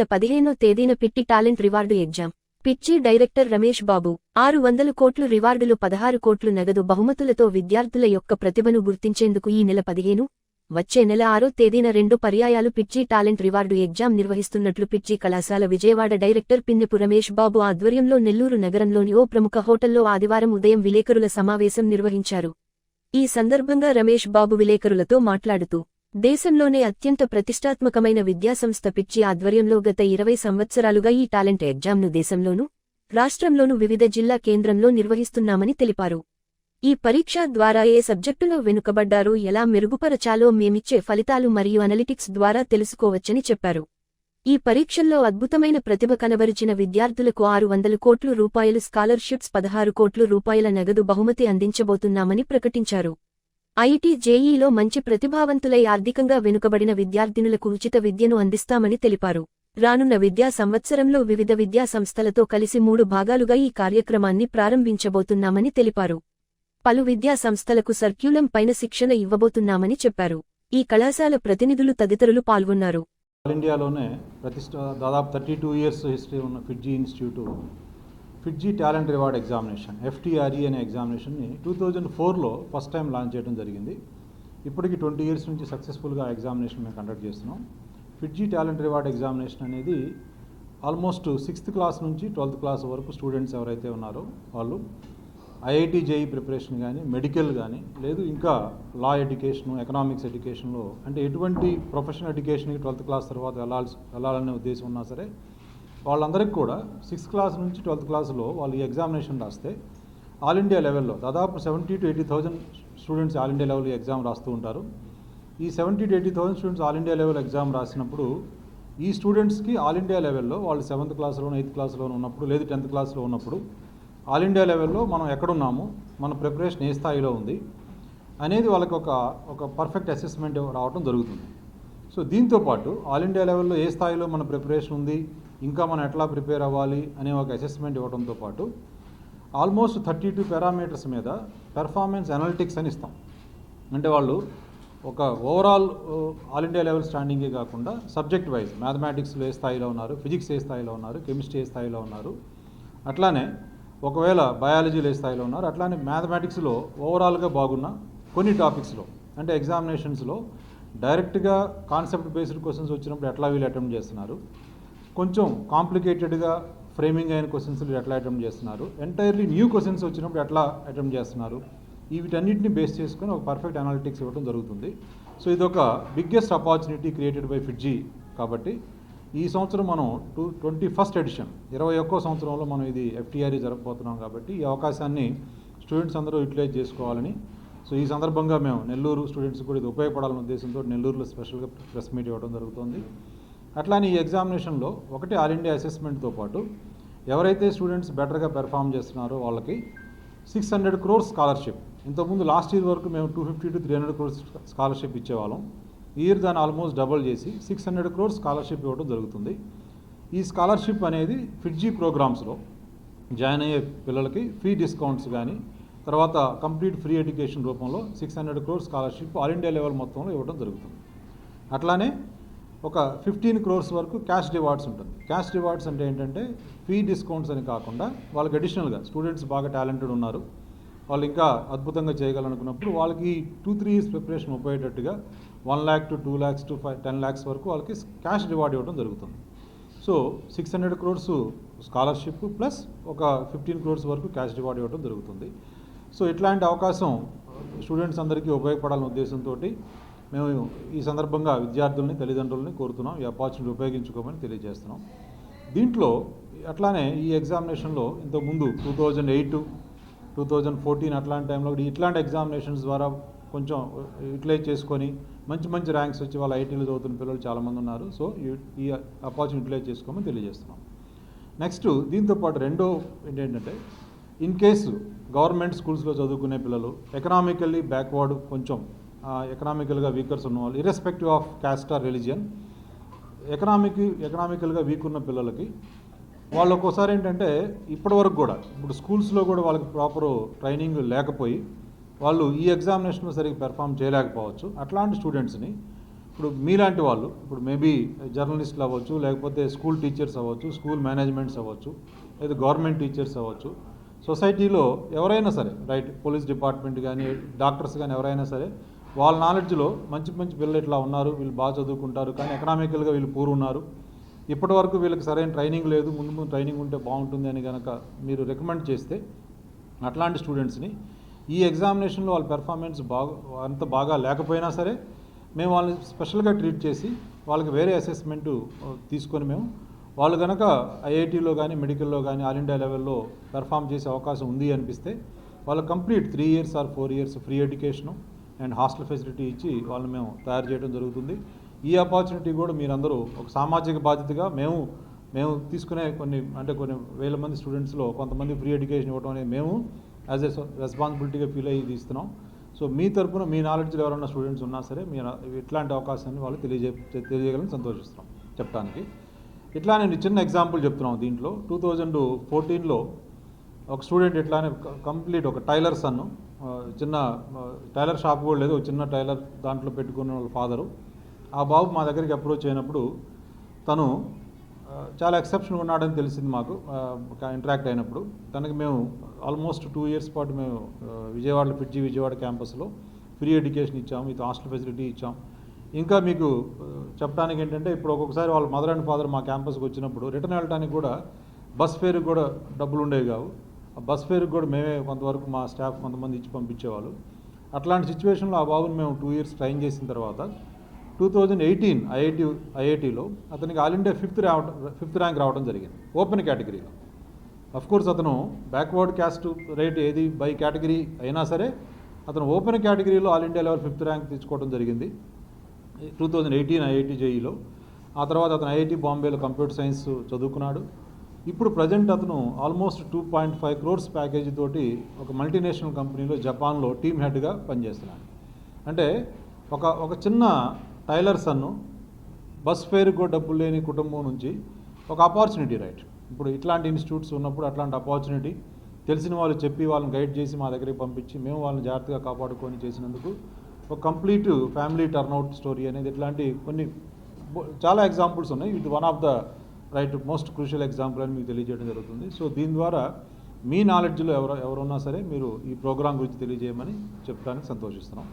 నెల పదిహేనో తేదీన FIITJEE talent reward exam. FIITJEE director Ramesh Babu ఆరు వందల కోట్లు రివార్డులు పదహారు కోట్లు నగదు బహుమతులతో విద్యార్థుల యొక్క ప్రతిభను గుర్తించేందుకు ఈ నెల పదిహేను వచ్చే నెల ఆరో తేదీన రెండు పర్యాయాలు పిచ్చి టాలెంట్ రివార్డు ఎగ్జామ్ నిర్వహిస్తున్నట్లు పిచ్చి కళాశాల విజయవాడ డైరెక్టర్ పిన్నెపు రమేష్ బాబు ఆధ్వర్యంలో నెల్లూరు నగరంలోని ఓ ప్రముఖ హోటల్లో ఆదివారం ఉదయం విలేకరుల సమావేశం నిర్వహించారు. ఈ సందర్భంగా రమేష్ బాబు విలేకరులతో మాట్లాడుతూ దేశంలోనే అత్యంత ప్రతిష్టాత్మకమైన విద్యాసంస్థ పిచ్చి ఆధ్వర్యంలో గత ఇరవై సంవత్సరాలుగా ఈ టాలెంట్ ఎగ్జామ్ను దేశంలోనూ రాష్ట్రంలోనూ వివిధ జిల్లా కేంద్రంలో నిర్వహిస్తున్నామని తెలిపారు. ఈ పరీక్ష ద్వారా ఏ సబ్జెక్టులో వెనుకబడ్డారో ఎలా మెరుగుపరచాలో మేమిచ్చే ఫలితాలు మరియు అనలిటిక్స్ ద్వారా తెలుసుకోవచ్చని చెప్పారు. ఈ పరీక్షల్లో అద్భుతమైన ప్రతిభ కనబరిచిన విద్యార్థులకు ఆరు వందల కోట్లు రూపాయలు స్కాలర్షిప్స్ పదహారు కోట్లు రూపాయల నగదు బహుమతి అందించబోతున్నామని ప్రకటించారు. ఐటీ జేఈలో మంచి ప్రతిభావంతులై ఆర్థికంగా వెనుకబడిన విద్యార్థినులకు ఉచిత విద్యను అందిస్తామని తెలిపారు. రానున్న విద్యా సంవత్సరంలో వివిధ విద్యా సంస్థలతో కలిసి మూడు భాగాలుగా ఈ కార్యక్రమాన్ని ప్రారంభించబోతున్నామని తెలిపారు. పలు విద్యా సంస్థలకు సర్క్యులం పైన శిక్షణ ఇవ్వబోతున్నామని చెప్పారు. ఈ కళాశాల ప్రతినిధులు తదితరులు పాల్గొన్నారు. ఆల్ ఇండియాలోనే ప్రతిష్ట దాదాపు థర్టీ టూ ఇయర్స్ హిస్టరీ ఉన్న FIITJEE institute FIITJEE talent reward examination FTRE అనే ఎగ్జామినేషన్ని టూ థౌజండ్ ఫోర్లో ఫస్ట్ టైం లాంచ్ చేయడం జరిగింది. ఇప్పటికి ట్వంటీ ఇయర్స్ నుంచి సక్సెస్ఫుల్గా ఎగ్జామినేషన్ మేము కండక్ట్ చేస్తున్నాం. ఫిడ్జీ టాలెంట్ రివార్డ్ ఎగ్జామినేషన్ అనేది ఆల్మోస్ట్ సిక్స్త్ క్లాస్ నుంచి ట్వెల్త్ క్లాస్ వరకు స్టూడెంట్స్ ఎవరైతే ఉన్నారో వాళ్ళు ఐఐటి జేఈ ప్రిపరేషన్ కానీ మెడికల్ కానీ లేదు ఇంకా లా ఎడ్యుకేషను ఎకనామిక్స్ ఎడ్యుకేషన్లో అంటే ఎటువంటి ప్రొఫెషనల్ ఎడ్యుకేషన్కి ట్వెల్త్ క్లాస్ తర్వాత వెళ్ళాల్సి వెళ్ళాలనే ఉద్దేశం ఉన్నా సరే వాళ్ళందరికీ కూడా సిక్స్త్ క్లాస్ నుంచి ట్వెల్త్ క్లాస్లో వాళ్ళు ఈ ఎగ్జామినేషన్ రాస్తే ఆల్ ఇండియా లెవెల్లో దాదాపు seventy to eighty thousand students all India level exam రాస్తూ ఉంటారు. ఈ seventy to eighty thousand students all India level exam రాసినప్పుడు ఈ స్టూడెంట్స్కి ఆల్ ఇండియా లెవెల్లో వాళ్ళు సెవెంత్ క్లాస్లోనో ఎయిత్ క్లాస్లోనో ఉన్నప్పుడు లేదు టెన్త్ క్లాస్లో ఉన్నప్పుడు ఆల్ ఇండియా లెవెల్లో మనం ఎక్కడున్నాము మన ప్రిపరేషన్ ఏ స్థాయిలో ఉంది అనేది వాళ్ళకి ఒక ఒక పర్ఫెక్ట్ అసెస్మెంట్ రావడం జరుగుతుంది. సో దీంతో పాటు ఆల్ ఇండియా లెవెల్లో ఏ స్థాయిలో మన ప్రిపరేషన్ ఉంది ఇంకా మనం ఎట్లా ప్రిపేర్ అవ్వాలి అనే ఒక అసెస్మెంట్ ఇవ్వడంతో పాటు ఆల్మోస్ట్ థర్టీ టూ పారామీటర్స్ మీద పెర్ఫార్మెన్స్ అనలిటిక్స్ అని ఇస్తాం. అంటే వాళ్ళు ఒక ఓవరాల్ ఆల్ ఇండియా లెవెల్ స్టాండింగే కాకుండా సబ్జెక్ట్ వైజ్ మ్యాథమెటిక్స్లో ఏ స్థాయిలో ఉన్నారు ఫిజిక్స్ ఏ స్థాయిలో ఉన్నారు కెమిస్ట్రీ ఏ స్థాయిలో ఉన్నారు అట్లానే ఒకవేళ బయాలజీలో ఏ స్థాయిలో ఉన్నారు అట్లానే మ్యాథమెటిక్స్లో ఓవరాల్గా బాగున్న కొన్ని టాపిక్స్లో అంటే ఎగ్జామినేషన్స్లో డైరెక్ట్గా కాన్సెప్ట్ బేస్డ్ క్వశ్చన్స్ వచ్చినప్పుడు ఎట్లా వీళ్ళు అటెంప్ట్ చేస్తున్నారు కొంచెం కాంప్లికేటెడ్గా ఫ్రేమింగ్ అయిన క్వశ్చన్స్ ఎట్లా అటెంప్ట్ చేస్తున్నారు? ఎంటైర్లీ న్యూ క్వశ్చన్స్ వచ్చినప్పుడు ఎట్లా అటెంప్ట్ చేస్తున్నారు? వీటన్నిటిని బేస్ చేసుకొని ఒక పర్ఫెక్ట్ అనాలిటిక్స్ ఇవ్వడం జరుగుతుంది. సో ఇది ఒక biggest opportunity created by FIITJEE కాబట్టి ఈ సంవత్సరం మనం టూ ట్వంటీ ఫస్ట్ ఎడిషన్ ఇరవై ఒక్కో సంవత్సరంలో మనం ఇది ఎఫ్టీఆర్ఈ జరగబోతున్నాం కాబట్టి ఈ అవకాశాన్ని స్టూడెంట్స్ అందరూ యూటిలైజ్ చేసుకోవాలని. సో ఈ సందర్భంగా మేము నెల్లూరు స్టూడెంట్స్ కూడా ఇది ఉపయోగపడాలనే ఉద్దేశంతో నెల్లూరులో స్పెషల్గా ప్రెస్ మీట్ ఇవ్వడం జరుగుతుంది. అట్లానే ఈ ఎగ్జామినేషన్లో ఒకటి ఆల్ ఇండియా అసెస్మెంట్తో పాటు ఎవరైతే స్టూడెంట్స్ బెటర్గా పెర్ఫామ్ చేస్తున్నారో వాళ్ళకి సిక్స్ హండ్రెడ్ క్రోర్స్ స్కాలర్షిప్. ఇంతకుముందు లాస్ట్ ఇయర్ వరకు మేము two fifty to three hundred crores scholarship ఇచ్చేవాళ్ళం. ఈ ఇయర్ దాన్ని ఆల్మోస్ట్ డబుల్ చేసి సిక్స్ హండ్రెడ్ క్రోర్స్ స్కాలర్షిప్ ఇవ్వడం జరుగుతుంది. ఈ స్కాలర్షిప్ అనేది ఫిడ్జీ ప్రోగ్రామ్స్లో జాయిన్ అయ్యే పిల్లలకి ఫీ డిస్కౌంట్స్ కానీ తర్వాత కంప్లీట్ ఫ్రీ ఎడ్యుకేషన్ రూపంలో six hundred crores scholarship all India level మొత్తంలో ఇవ్వడం జరుగుతుంది. అట్లానే ఒక ఫిఫ్టీన్ క్రోర్స్ వరకు క్యాష్ రివార్డ్స్ ఉంటుంది. క్యాష్ రివార్డ్స్ అంటే ఏంటంటే ఫీ డిస్కౌంట్స్ అని కాకుండా వాళ్ళకి అడిషనల్గా స్టూడెంట్స్ బాగా టాలెంటెడ్ ఉన్నారు. వాళ్ళు ఇంకా అద్భుతంగా చేయగలనుకున్నప్పుడు వాళ్ళకి two three years preparation ఉపయోగేటట్టుగా one lakh to two lakhs to five ten lakhs వరకు వాళ్ళకి క్యాష్ రివార్డ్ ఇవ్వడం జరుగుతుంది. So six hundred crores scholarship plus ఒక ఫిఫ్టీన్ క్రోర్స్ వరకు క్యాష్ రివార్డ్ ఇవ్వడం జరుగుతుంది. సో ఇట్లాంటి అవకాశం స్టూడెంట్స్ అందరికీ ఉపయోగపడాలనే ఉద్దేశంతో మేము ఈ సందర్భంగా విద్యార్థుల్ని తల్లిదండ్రులని కోరుతున్నాం. ఈ ఆపర్చునిటీ ఉపయోగించుకోమని తెలియజేస్తున్నాం. దీంట్లో అట్లానే ఈ ఎగ్జామినేషన్లో ఇంతకుముందు two thousand eight two thousand fourteen అట్లాంటి టైంలో ఇట్లాంటి ఎగ్జామినేషన్స్ ద్వారా కొంచెం uh, యూటిలైజ్ చేసుకొని మంచి మంచి ర్యాంక్స్ వచ్చి వాళ్ళ ఐటీలో చదువుతున్న పిల్లలు చాలామంది ఉన్నారు. సో ఈ- ఈ ఆపర్చునిటీ యూటిలైజ్ చేసుకోమని తెలియజేస్తున్నాం. నెక్స్ట్ దీంతో పాటు రెండో ఏంటంటే ఇన్ కేసు గవర్నమెంట్ స్కూల్స్లో చదువుకునే పిల్లలు ఎకనామికల్లీ బ్యాక్వర్డ్ కొంచెం ఎకనామికల్గా వీకర్స్ ఉన్నవాళ్ళు irrespective of caste or religion economic ఎకనామికల్గా weak ఉన్న పిల్లలకి వాళ్ళు ఒక్కోసారి ఏంటంటే ఇప్పటి వరకు కూడా ఇప్పుడు స్కూల్స్లో కూడా వాళ్ళకి ప్రాపర్ ట్రైనింగ్ లేకపోయి వాళ్ళు ఈ ఎగ్జామినేషన్లో సరిగ్గా పెర్ఫామ్ చేయలేకపోవచ్చు. అట్లాంటి స్టూడెంట్స్ని ఇప్పుడు మీలాంటి వాళ్ళు ఇప్పుడు మేబీ జర్నలిస్టులు అవ్వచ్చు లేకపోతే స్కూల్ టీచర్స్ అవ్వచ్చు స్కూల్ మేనేజ్మెంట్స్ అవ్వచ్చు లేదా గవర్నమెంట్ టీచర్స్ అవ్వచ్చు సొసైటీలో ఎవరైనా సరే రైట్ పోలీస్ డిపార్ట్మెంట్ కానీ డాక్టర్స్ కానీ ఎవరైనా సరే వాళ్ళ నాలెడ్జ్లో మంచి మంచి పిల్లలు ఇట్లా ఉన్నారు వీళ్ళు బాగా చదువుకుంటారు కానీ ఎకనామికల్గా వీళ్ళు పూర్ ఉన్నారు. ఇప్పటి వరకు వీళ్ళకి సరైన ట్రైనింగ్ లేదు ముందు ముందు ట్రైనింగ్ ఉంటే బాగుంటుంది అని కనుక మీరు రికమెండ్ చేస్తే అట్లాంటి స్టూడెంట్స్ని ఈ ఎగ్జామినేషన్లో వాళ్ళ పెర్ఫార్మెన్స్ బాగా అంత బాగా లేకపోయినా సరే మేము వాళ్ళని స్పెషల్గా ట్రీట్ చేసి వాళ్ళకి వేరే అసెస్మెంట్ తీసుకొని మేము వాళ్ళు కనుక ఐఐటీలో కానీ మెడికల్లో కానీ ఆల్ ఇండియా లెవెల్లో పెర్ఫామ్ చేసే అవకాశం ఉంది అనిపిస్తే వాళ్ళు complete three years or four years free education and hostel facility ఇచ్చి వాళ్ళని మేము తయారు చేయడం జరుగుతుంది. ఈ ఆపర్చునిటీ కూడా మీరందరూ ఒక సామాజిక బాధ్యతగా మేము మేము తీసుకునే కొన్ని అంటే కొన్ని వేల మంది స్టూడెంట్స్లో కొంతమంది ఫ్రీ ఎడ్యుకేషన్ ఇవ్వడం అనేది మేము యాజ్ ఎ రెస్పాన్సిబిలిటీగా ఫీల్ అయ్యి తీస్తున్నాం. సో మీ తరఫున మీ నాలెడ్జ్లో ఎవరైనా స్టూడెంట్స్ ఉన్నా సరే మీరు ఇట్లాంటి అవకాశాన్ని వాళ్ళు తెలియజే తెలియజేయగలని సంతోషిస్తున్నాం చెప్పడానికి ఇట్లా నేను చిన్న ఎగ్జాంపుల్ చెప్తున్నాం దీంట్లో. టూ థౌజండ్ ఫోర్టీన్లో ఒక స్టూడెంట్ ఇట్లానే కంప్లీట్ ఒక టైలర్ సన్ను చిన్న టైలర్ షాప్ కూడా లేదు చిన్న టైలర్ దాంట్లో పెట్టుకున్న వాళ్ళ ఫాదరు. ఆ బాబు మా దగ్గరికి అప్రోచ్ అయినప్పుడు తను చాలా ఎక్సెప్షన్ ఉన్నాడని తెలిసింది మాకు ఇంటరాక్ట్ అయినప్పుడు. తనకి మేము ఆల్మోస్ట్ టూ ఇయర్స్ పాటు మేము విజయవాడలో పిడ్జి విజయవాడ క్యాంపస్లో ఫ్రీ ఎడ్యుకేషన్ ఇచ్చాము విత్ హాస్టల్ ఫెసిలిటీ ఇచ్చాం. ఇంకా మీకు చెప్పడానికి ఏంటంటే ఇప్పుడు ఒక్కొక్కసారి వాళ్ళ మదర్ అండ్ ఫాదర్ మా క్యాంపస్కి వచ్చినప్పుడు రిటర్న్ వెళ్ళడానికి కూడా బస్ ఫేర్కి కూడా డబ్బులు ఉండేవి కావు. బస్ ఫేర్కి కూడా మేమే కొంతవరకు మా స్టాఫ్ కొంతమంది ఇచ్చి పంపించేవాళ్ళు. అట్లాంటి సిచ్యువేషన్లో ఆ బాబుని మేము టూ ఇయర్స్ ట్రైన్ చేసిన తర్వాత టూ థౌజండ్ ఎయిటీన్ ఐఐటి ఐఐటిలో అతనికి ఆల్ ఇండియా ఫిఫ్త్ రావడం ఫిఫ్త్ ర్యాంక్ రావడం జరిగింది ఓపెన్ కేటగిరీలో. అఫ్ కోర్స్ అతను బ్యాక్వర్డ్ క్యాస్ట్ రేట్ ఏది బై కేటగిరీ అయినా సరే అతను ఓపెన్ కేటగిరీలో all India level fifth rank తెచ్చుకోవడం జరిగింది. టూ థౌజండ్ ఎయిటీన్ ఐఐటి జేఈలో. ఆ తర్వాత అతను ఐఐటి బాంబేలో కంప్యూటర్ సైన్స్ చదువుకున్నాడు. ఇప్పుడు ప్రజెంట్ అతను almost two point five crores package తోటి ఒక మల్టీనేషనల్ కంపెనీలో జపాన్లో టీమ్ హెడ్గా పనిచేస్తున్నాడు. అంటే ఒక ఒక చిన్న టైలర్ సన్ను బస్ ఫేర్ కూడా డబ్బులు లేని కుటుంబం నుంచి ఒక ఆపర్చునిటీ రైట్ ఇప్పుడు ఇట్లాంటి ఇన్స్టిట్యూట్స్ ఉన్నప్పుడు అట్లాంటి ఆపర్చునిటీ తెలిసిన వాళ్ళు చెప్పి వాళ్ళని గైడ్ చేసి మా దగ్గరికి పంపించి మేము వాళ్ళని జాగ్రత్తగా కాపాడుకొని చేసినందుకు ఒక కంప్లీట్ ఫ్యామిలీ టర్న్అవుట్ స్టోరీ అనేది ఇట్లాంటి కొన్ని చాలా ఎగ్జాంపుల్స్ ఉన్నాయి. ఇది one of the right most crucial example అని మీకు తెలియజేయడం జరుగుతుంది. సో దీని ద్వారా మీ నాలెడ్జ్లో ఎవరు ఎవరున్నా సరే మీరు ఈ ప్రోగ్రాం గురించి తెలియజేయమని చెప్పడానికి సంతోషిస్తున్నాం.